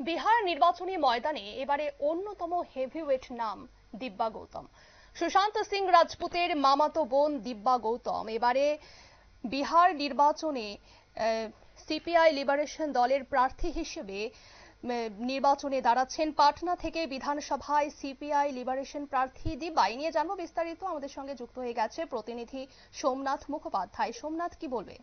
বিহার নির্বাচনী ময়দানে এবারে অন্যতম হেভিওয়েট নাম দিব্যা গৌতম। সুশান্ত সিং রাজপুতের মামাতো বোন দিব্যা গৌতম এবারে বিহার নির্বাচনে সিপিআই লিবারেশন দলের প্রার্থী হিসেবে নির্বাচনে দাঁড়াচ্ছেন পাটনা থেকে বিধানসভায় সিপিআই লিবারেশন প্রার্থী দিব্যা। এই নিয়ে জানব বিস্তারিত। আমাদের সঙ্গে যুক্ত হয়ে গেছে প্রতিনিধি সোমনাথ মুখোপাধ্যায়। সোমনাথ, কি বলবে?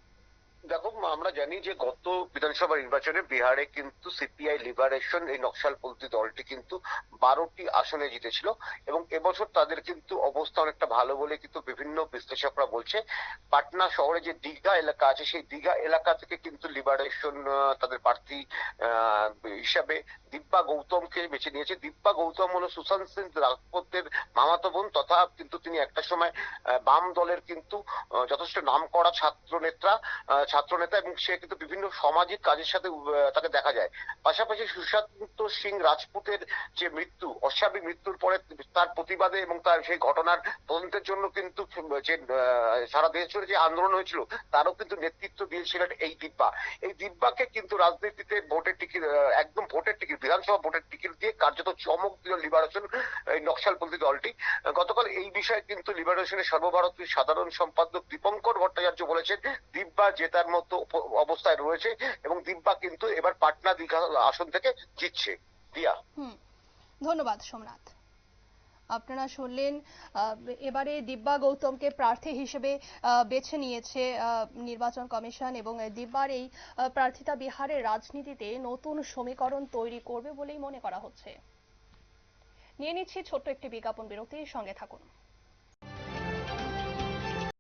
দেখো, আমরা জানি যে গত বিধানসভা নির্বাচনে বিহারে কিন্তু সিপিআই লিবারেশন এই নকশালপন্থী দলটি কিন্তু বারোটি আসনে জিতেছিল এবং এবছর তাদের কিন্তু অবস্থা অনেকটা ভালো বলে কিন্তু বিভিন্ন বিশ্লেষকরা বলছে। পাটনা শহরে যে দীঘা এলাকা আছে, সেই দীঘা এলাকা থেকে কিন্তু লিবারেশন তাদের প্রার্থী হিসাবে দিব্যা গৌতমকে বেছে নিয়েছে। দিব্যা গৌতম হলো সুশান্ত সিং রাজপুতের মামাতো বোন তথা কিন্তু তিনি একটা সময় বাম দলের কিন্তু যথেষ্ট নামকরা ছাত্র নেতা ছাত্র নেতা এবং সে কিন্তু বিভিন্ন সামাজিক কাজের সাথে তাকে দেখা যায়। পাশাপাশি সুশান্ত সিং রাজপুতের যে মৃত্যু, অস্বাভাবিক মৃত্যুর পরে তার প্রতিবাদে এবং তার সেই ঘটনার তদন্তের জন্য কিন্তু, যে সারা দেশ জুড়ে যে আন্দোলন হয়েছিল, তারও কিন্তু নেতৃত্ব দিয়েছিলেন এই দিব্যা। এই দিব্যাকে কিন্তু রাজনীতিতে ভোটের টিকিট একদম ভোটের টিকিট, বিধানসভা ভোটের টিকিট দিয়ে কার্যত চমক দিল লিবারেশন, এই নকশালপন্থী দলটি। গতকাল এই বিষয়ে কিন্তু লিবারেশনের সর্বভারতীয় সাধারণ সম্পাদক দীপঙ্কর ভট্টাচার্য বলেছেন, দিব্যা জেতার মতো অবস্থায় রয়েছে এবং দিব্যা কিন্তু এবার পাটনা দীঘা আসন থেকে জিতছে। দিয়া। ধন্যবাদ, সোমনাথ। আপনারা শুনলেন এবারে দিব্যা গৌতমকে প্রার্থী হিসেবে বেছে নিয়েছে নির্বাচন কমিশন এবং দিব্যার এই প্রার্থিতা বিহারের রাজনীতিতে নতুন সমীকরণ তৈরি করবে বলেই মনে করা হচ্ছে। নিয়ে নিচ্ছি ছোট্ট একটি বিজ্ঞাপন বিরতির সঙ্গে থাকুন।